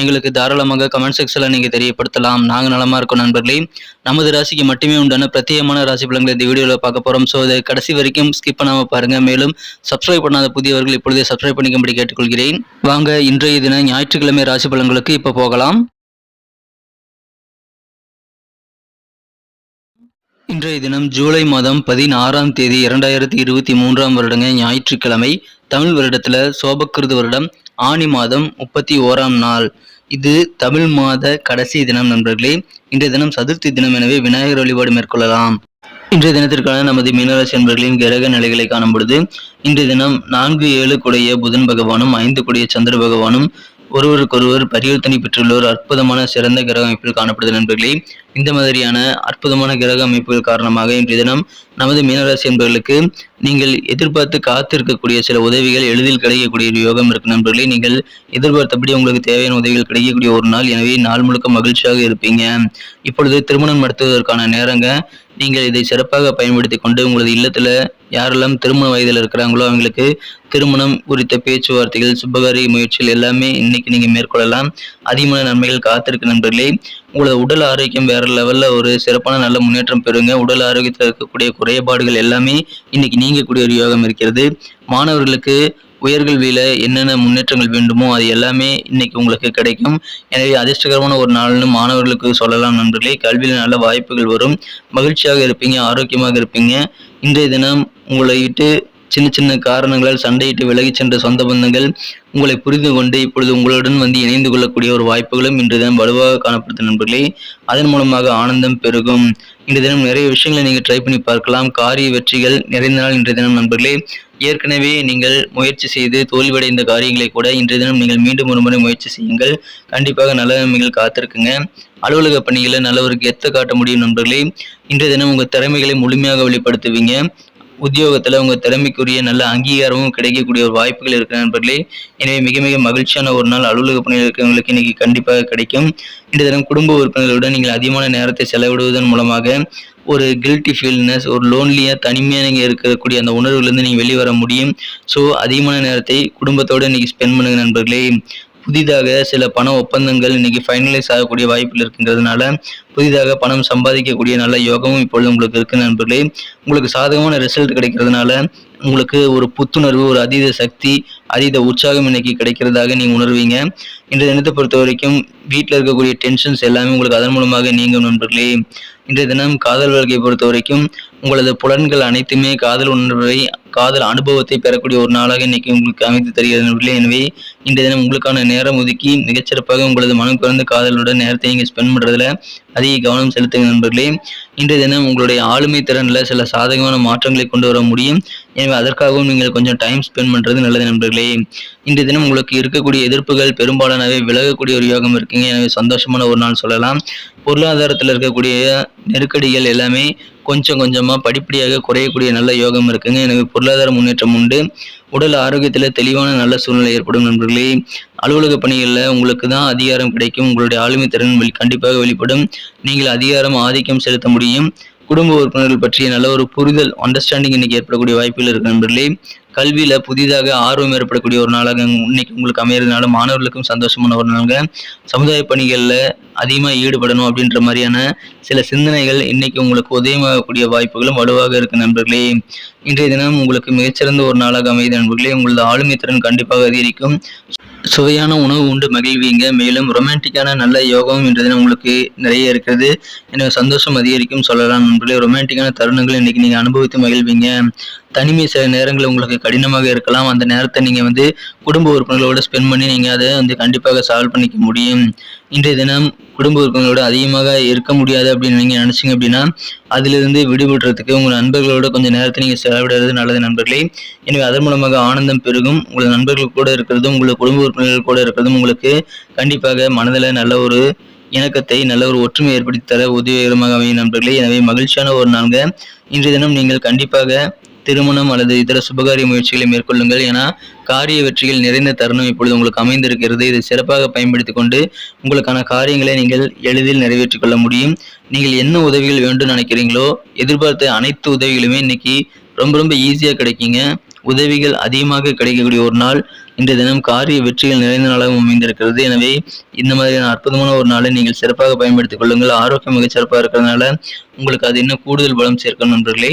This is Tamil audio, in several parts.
எங்களுக்கு தாராளமாக கமெண்ட் செக்ஷனில் நீங்கள் தெரியப்படுத்தலாம். நாங்கள் நலமாக இருக்கோம் நண்பர்களே. நமது ராசிக்கு மட்டுமே உண்டான பிரத்யேகமான ராசி பலன்களை இந்த வீடியோவில் பார்க்க போகிறோம் ஸோ இதை கடைசி வரைக்கும் ஸ்கிப் பண்ணாமல் பாருங்கள் மேலும் சப்ஸ்கிரைப் பண்ணாத புதியவர்கள் இப்பொழுதே சப்ஸ்கிரைப் பண்ணிக்கும்படி கேட்டுக்கொள்கிறேன். வாங்க இன்றைய தினம் ஞாயிற்றுக்கிழமை ராசி பலன்களுக்கு இப்போ போகலாம். இன்றைய தினம் ஜூலை மாதம் பதினாறாம் தேதி இரண்டாயிரத்தி இருபத்தி மூன்றாம் வருடங்க ஞாயிற்றுக்கிழமை. தமிழ் வருடத்தில் சோபக்கிருது வருடம். ஆனி மாதம் முப்பத்தி ஓராம் நாள். இது தமிழ் மாத கடைசி தினம் நண்பர்களே. இன்றைய தினம் சதுர்த்தி தினம். எனவே விநாயகர் வழிபாடு மேற்கொள்ளலாம். இன்றைய தினத்திற்கான நமது மீனராசி நண்பர்களின் கிரக நிலைகளை காணும் பொழுது இன்றைய தினம் நான்கு ஏழு குடைய புதன் பகவானும் ஐந்து குடைய சந்திர பகவானும் ஒருவருக்கொருவர் பரிவர்த்தனை பெற்றுள்ள ஒரு அற்புதமான சிறந்த கிரக அமைப்பில் காணப்படுது நண்பர்களே. இந்த மாதிரியான அற்புதமான கிரக அமைப்புகள் காரணமாக இன்றைய தினம் நமது மீனராசி என்பவர்களுக்கு நீங்கள் எதிர்பார்த்து காத்திருக்கக்கூடிய சில உதவிகள் எளிதில் கிடைக்கக்கூடிய ஒரு யோகம் இருக்கு நண்பர்களே. நீங்கள் எதிர்பார்த்தபடி உங்களுக்கு தேவையான உதவிகள் கிடைக்கக்கூடிய ஒரு நாள். எனவே நாள் முழுக்க மகிழ்ச்சியாக இருப்பீங்க. இப்பொழுது திருமணம் நடத்துவதற்கான நேரங்க. நீங்கள் இதை சிறப்பாக பயன்படுத்தி கொண்டு உங்களது இல்லத்தில் யாரெல்லாம் திருமண வயதில் இருக்கிறாங்களோ அவங்களுக்கு திருமணம் குறித்த பேச்சுவார்த்தைகள் சுபகாரிய முயற்சிகள் எல்லாமே இன்னைக்கு நீங்கள் மேற்கொள்ளலாம். அதிகமான நன்மைகள் காத்திருக்கு நண்பர்களே. உங்களது உடல் ஆரோக்கியம் வேற லெவல்ல ஒரு சிறப்பான நல்ல முன்னேற்றம் பெறுங்க. உடல் ஆரோக்கியத்தில் இருக்கக்கூடிய குறைபாடுகள் எல்லாமே இன்னைக்கு நீங்கக்கூடிய ஒரு யோகம் இருக்கிறது. மாணவர்களுக்கு உயர்கல்வியில என்னென்ன முன்னேற்றங்கள் வேண்டுமோ அது எல்லாமே இன்னைக்கு உங்களுக்கு கிடைக்கும். எனவே அதிர்ஷ்டகரமான ஒரு நாள்னு மாணவர்களுக்கு சொல்லலாம் நண்பர்களே. கல்வியில் நல்ல வாய்ப்புகள் வரும். மகிழ்ச்சியாக இருப்பீங்க ஆரோக்கியமாக இருப்பீங்க. இன்றைய தினம் உங்களை விட்டு சின்ன சின்ன காரணங்களால் சண்டையிட்டு விலகிச் சென்ற சொந்த பந்தங்கள் உங்களை புரிந்து கொண்டு இப்பொழுது உங்களுடன் வந்து இணைந்து கொள்ளக்கூடிய ஒரு வாய்ப்புகளும் இன்று தினம் வலுவாக காணப்படுத்த நண்பர்களே. அதன் மூலமாக ஆனந்தம் பெருகும். இன்று தினம் நிறைய விஷயங்களை நீங்கள் ட்ரை பண்ணி பார்க்கலாம். காரிய வெற்றிகள் நிறைந்த நாள் இன்றைய தினம் நண்பர்களே. ஏற்கனவே நீங்கள் முயற்சி செய்து தோல்வியடைந்த காரியங்களை கூட இன்றைய தினம் நீங்கள் மீண்டும் ஒரு முறை முயற்சி செய்யுங்கள். கண்டிப்பாக நல்ல நன்மைகள் காத்திருக்குங்க. அலுவலக பணிகளை நல்ல ஒரு கெத்தை காட்ட முடியும் நண்பர்களே. இன்றைய தினம் உங்கள் திறமைகளை முழுமையாக வெளிப்படுத்துவீங்க. உத்தியோகத்தில் உங்கள் திறமைக்குரிய நல்ல அங்கீகாரமும் கிடைக்கக்கூடிய ஒரு வாய்ப்புகள் இருக்கு நண்பர்களே. எனவே மிக மிக மகிழ்ச்சியான ஒரு நாள் அலுவலக பணியில் இருக்கிறவங்களுக்கு இன்னைக்கு கண்டிப்பாக கிடைக்கும். இன்றைய தினம் குடும்ப உறுப்பினர்களுடன் நீங்கள் அதிகமான நேரத்தை செலவிடுவதன் மூலமாக ஒரு கில்ட்டி ஃபீல்னஸ் ஒரு லோன்லியாக தனிமையாக நீங்கள் இருக்கக்கூடிய அந்த உணர்வுலேருந்து நீங்கள் வெளிவர முடியும். ஸோ அதிகமான நேரத்தை குடும்பத்தோடு இன்னைக்கு ஸ்பெண்ட் பண்ணுங்கள் நண்பர்களே. புதிதாக சில பண ஒப்பந்தங்கள் இன்னைக்கு ஃபைனலைஸ் ஆகக்கூடிய வாய்ப்பில் இருக்கின்றதுனால புதிதாக பணம் சம்பாதிக்கக்கூடிய நல்ல யோகமும் இப்பொழுது உங்களுக்கு இருக்கு நண்பர்களே. உங்களுக்கு சாதகமான ரிசல்ட் கிடைக்கிறதுனால உங்களுக்கு ஒரு புத்துணர்வு ஒரு அதீத சக்தி அதீத உற்சாகம் இன்னைக்கு கிடைக்கிறதாக நீங்கள் உணர்வீங்க. இன்றைய தினத்தை பொறுத்த வரைக்கும் வீட்டில் இருக்கக்கூடிய டென்ஷன்ஸ் எல்லாமே உங்களுக்கு அதன் மூலமாக நீங்கும் நண்பர்களே. இன்றைய தினம் காதல் வாழ்க்கையை பொறுத்த வரைக்கும் உங்களது புலன்கள் அனைத்துமே காதல் உணர்வை காதல் அனுபவத்தை பெறக்கூடிய ஒரு நாளாக இன்னைக்கு உங்களுக்கு அமைத்து தருகிறது நண்பர்களே எனவே இன்றைய தினம் உங்களுக்கான நேரம் ஒதுக்கி மிகச்சிறப்பாக உங்களது மனம் குறைந்த காதலுடன் நேரத்தை நீங்கள் ஸ்பெண்ட் பண்ணுறதுல அதிக கவனம் செலுத்துங்க நண்பர்களே. இன்றைய தினம் உங்களுடைய ஆளுமை திறனில் சில சாதகமான மாற்றங்களை கொண்டு வர முடியும். எனவே அதற்காகவும் நீங்கள் கொஞ்சம் டைம் ஸ்பெண்ட் பண்ணுறது நல்லது நண்பர்களே. இன்றைய தினம் உங்களுக்கு இருக்கக்கூடிய எதிர்ப்புகள் பெரும்பாலானவை விலகக்கூடிய ஒரு யோகம் இருக்குங்க. எனவே சந்தோஷமான ஒரு நாள் சொல்லலாம். பொருளாதாரத்தில் இருக்கக்கூடிய நெருக்கடிகள் எல்லாமே கொஞ்சம் கொஞ்சமாக படிப்படியாக குறையக்கூடிய நல்ல யோகம் இருக்குங்க. எனவே பொருளாதார முன்னேற்றம் உண்டு. உடல் ஆரோக்கியத்தில் தெளிவான நல்ல சூழ்நிலை ஏற்படும் நண்பர்களே. அலுவலக பணிகளில் உங்களுக்கு தான் அதிகாரம் கிடைக்கும். உங்களுடைய ஆளுமை திறன் வெளி கண்டிப்பாக வெளிப்படும். நீங்கள் அதிகாரம் ஆதிக்கம் செலுத்த முடியும். குடும்ப உறுப்பினர்கள் பற்றிய நல்ல ஒரு புரிதல் அண்டர்ஸ்டாண்டிங் இன்னைக்கு ஏற்படக்கூடிய வாய்ப்புகள் இருக்கு நண்பர்களே. கல்வியில புதிதாக ஆர்வம் ஏற்படக்கூடிய ஒரு நாளாக இன்னைக்கு உங்களுக்கு அமையறதுனால மாணவர்களுக்கும் சந்தோஷமான ஒரு நாளாக சமுதாய பணிகளில் அதிகமாக ஈடுபடணும் அப்படின்ற மாதிரியான சில சிந்தனைகள் இன்னைக்கு உங்களுக்கு உதயமாகக்கூடிய வாய்ப்புகளும் வலுவாக இருக்கு நண்பர்களே. இன்றைய தினம் உங்களுக்கு மிகச்சிறந்த ஒரு நாளாக அமையுது நண்பர்களே. உங்களது ஆளுமை திறன் கண்டிப்பாக அதிகரிக்கும். சுவையான உணவு உண்டு மகிழ்வீங்க. மேலும் ரொமான்டிக்கான நல்ல யோகாவும் இன்றைய தினம் உங்களுக்கு நிறைய இருக்கிறது. எனவே சந்தோஷம் அதிகரிக்கும் சொல்லலாம் நண்பர்களே. ரொமான்டிக்கான தருணங்கள் இன்னைக்கு நீங்கள் அனுபவித்து மகிழ்வீங்க. தனிமை சில நேரங்கள் உங்களுக்கு கடினமாக இருக்கலாம். அந்த நேரத்தை நீங்கள் வந்து குடும்ப உறுப்பினர்களோட ஸ்பெண்ட் பண்ணி நீங்கள் அதை வந்து கண்டிப்பாக சால்வ் பண்ணிக்க முடியும். இன்றைய தினம் குடும்ப உறுப்பினர்களோட அதிகமாக இருக்க முடியாது அப்படின்னு நீங்கள் நினச்சிங்க அப்படின்னா அதிலிருந்து விடுபடுறதுக்கு உங்கள் நண்பர்களோட கொஞ்சம் நேரத்தை நீங்கள் செலவிடுறது நல்லது நண்பர்களே. எனவே அதன் மூலமாக ஆனந்தம் பெருகும். உங்கள் நண்பர்கள் கூட இருக்கிறதும் உங்கள் குடும்ப உறுப்பினர்கள் கூட இருக்கிறதும் உங்களுக்கு கண்டிப்பாக மனதில் நல்ல ஒரு இணக்கத்தை நல்ல ஒரு ஒற்றுமை ஏற்படுத்தி தர உதவிகரமாக அமையும் நண்பர்களே. எனவே மகிழ்ச்சியான ஒரு நாள்ங்க. இன்றைய தினம் நீங்கள் கண்டிப்பாக திருமணம் அல்லது இதர சுபகாரிய முயற்சிகளை மேற்கொள்ளுங்கள் என காரிய வெற்றிகள் நிறைந்த தருணம் இப்பொழுது உங்களுக்கு அமைந்திருக்கிறது. இதை சிறப்பாக பயன்படுத்தி கொண்டு உங்களுக்கான காரியங்களை நீங்கள் எளிதில் நிறைவேற்றிக் கொள்ள முடியும். நீங்கள் என்ன உதவிகள் வேண்டும் நினைக்கிறீங்களோ எதிர்பார்த்த அனைத்து உதவிகளுமே இன்னைக்கு ரொம்ப ரொம்ப ஈஸியாக கிடைக்குங்க. உதவிகள் அதிகமாக கிடைக்கக்கூடிய ஒரு நாள். இன்றைய தினம் காரிய வெற்றிகள் நிறைந்த நாளாகவும் அமைந்திருக்கிறது. எனவே இந்த மாதிரியான அற்புதமான ஒரு நாளை நீங்கள் சிறப்பாக பயன்படுத்திக் கொள்ளுங்கள். ஆரோக்கியம் மிகச் சிறப்பாக இருக்கிறதுனால உங்களுக்கு அது இன்னும் கூடுதல் பலம் சேர்க்கணும் நண்பர்களே.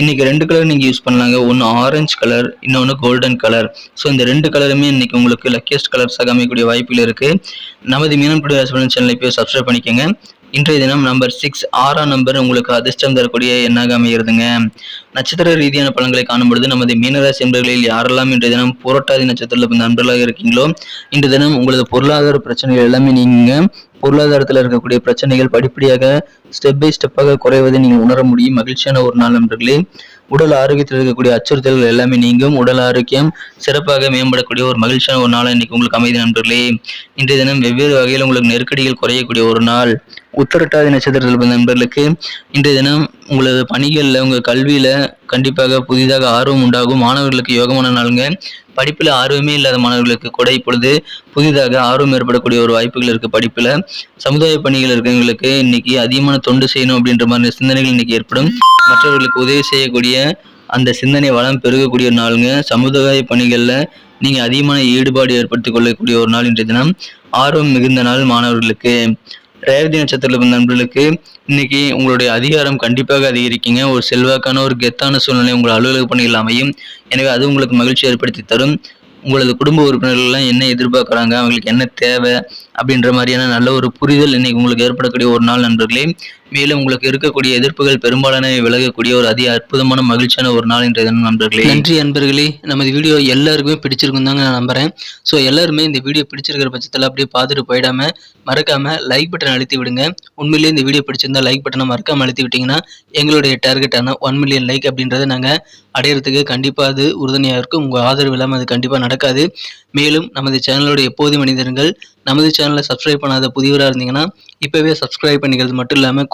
இன்னைக்கு ரெண்டு கலர் நீங்கள் யூஸ் பண்ணலாங்க. ஒன்று ஆரஞ்சு கலர் இன்னொன்று கோல்டன் கலர் ஸோ இந்த ரெண்டு கலருமே இன்னைக்கு உங்களுக்கு லக்கியஸ்ட் கலர்ஸாக அமையக்கூடிய வாய்ப்புகள் இருக்குது நமது மீனம் புடி சேனலை போய் சப்ஸ்கிரைப் பண்ணிக்கோங்க. இன்றைய தினம் நம்பர் சிக்ஸ் ஆறாம் நம்பர் உங்களுக்கு அதிர்ஷ்டம் தரக்கூடிய எண்ணாக அமைகிறதுங்க. நட்சத்திர ரீதியான பலன்களை காணும் பொழுது நமது மீனராசி நண்பர்களில் யாரெல்லாம் இன்றைய தினம் புரட்டாதி நட்சத்திரத்தில் நண்பர்களாக இருக்கீங்களோ இன்றைய தினம் உங்களது பொருளாதார பிரச்சனைகள் எல்லாமே நீங்க பொருளாதாரத்தில் இருக்கக்கூடிய பிரச்சனைகள் படிப்படியாக ஸ்டெப் பை ஸ்டெப்பாக குறைவதை நீங்கள் உணர முடியும். மகிழ்ச்சியான ஒரு நாள் நண்பர்களே. உடல் ஆரோக்கியத்தில் இருக்கக்கூடிய அச்சுறுத்தல்கள் எல்லாமே நீங்கும். உடல் ஆரோக்கியம் சிறப்பாக மேம்படக்கூடிய ஒரு மகிழ்ச்சியான ஒரு நாள் இன்னைக்கு உங்களுக்கு அமைதி நண்பர்களே. இன்றைய தினம் வெவ்வேறு வகையில் உங்களுக்கு நெருக்கடிகள் குறையக்கூடிய ஒரு நாள். உத்தரட்டாதி நட்சத்திரத்தில் பிறந்த நண்பர்களுக்கு இன்றைய தினம் உங்களது பணிகளில் உங்கள் கல்வியில் கண்டிப்பாக புதிதாக ஆர்வம் உண்டாகும். மாணவர்களுக்கு யோகமான நாளுங்க. படிப்பில் ஆர்வமே இல்லாத மாணவர்களுக்கு கூட இப்பொழுது புதிதாக ஆர்வம் ஏற்படக்கூடிய ஒரு வாய்ப்புகள் இருக்குது படிப்பில். சமுதாய பணிகள் இருக்கிறவங்களுக்கு இன்னைக்கு அதிகமான தொண்டு செய்யணும் அப்படின்ற மாதிரி சிந்தனைகள் இன்னைக்கு ஏற்படும். மற்றவர்களுக்கு உதவி செய்யக்கூடிய அந்த சிந்தனை வளம் பெருகக்கூடிய ஒரு நாளுங்க. சமுதாய பணிகளில் நீங்கள் அதிகமான ஈடுபாடு ஏற்படுத்திக் கொள்ளக்கூடிய ஒரு நாள் இன்றைய தினம். ஆர்வம் மிகுந்த நாள் மாணவர்களுக்கு. ரேவதி நட்சத்திரத்தில் நண்பர்களுக்கு இன்னைக்கு உங்களுடைய அதிகாரம் கண்டிப்பாக அதிகரிக்குங்க. ஒரு செல்வாக்கான ஒரு கெத்தான சூழ்நிலை உங்கள் அலுவலக பணிகள் அமையும். எனவே அது உங்களுக்கு மகிழ்ச்சி ஏற்படுத்தி தரும். உங்களது குடும்ப உறுப்பினர்கள்லாம் என்ன எதிர்பார்க்குறாங்க? அவங்களுக்கு என்ன தேவை? அப்படின்ற மாதிரியான நல்ல ஒரு புரிதல் இன்னைக்கு உங்களுக்கு ஏற்படக்கூடிய ஒரு நாள் நண்பர்களே. மேலும் உங்களுக்கு இருக்கக்கூடிய எதிர்ப்புகள் பெரும்பாலான விலகக்கூடிய ஒரு அதி அற்புதமான மகிழ்ச்சியான ஒரு நாள் என்ற நண்பர்களே. நன்றி நண்பர்களே நமது வீடியோ எல்லாருக்குமே பிடிச்சிருக்கும் தாங்க நான் நம்புறேன். ஸோ எல்லாருமே இந்த வீடியோ பிடிச்சிருக்கிற பட்சத்தில் அப்படியே பார்த்துட்டு போயிடாம மறக்காம லைக் பட்டன் அழுத்தி விடுங்க. உண்மையிலேயே இந்த வீடியோ பிடிச்சிருந்தா லைக் பட்டனை மறக்காம அழுத்தி விட்டீங்கன்னா எங்களுடைய டார்கெட்டான ஒன் மில்லியன் லைக் அப்படின்றத நாங்கள் அடையிறதுக்கு கண்டிப்பாக அது உறுதுணையாக இருக்கும். உங்கள் ஆதரவு இல்லாமல் அது கண்டிப்பாக நடக்காது. மேலும் நமது சேனலோட எப்போது மனிதர்கள் நமது சேனலை சப்ஸ்கிரைப் பண்ணாத புதியவராக இருந்தீங்கன்னா இப்போவே சப்ஸ்கிரைப் பண்ணிக்கிறது மட்டும் இல்லாமல்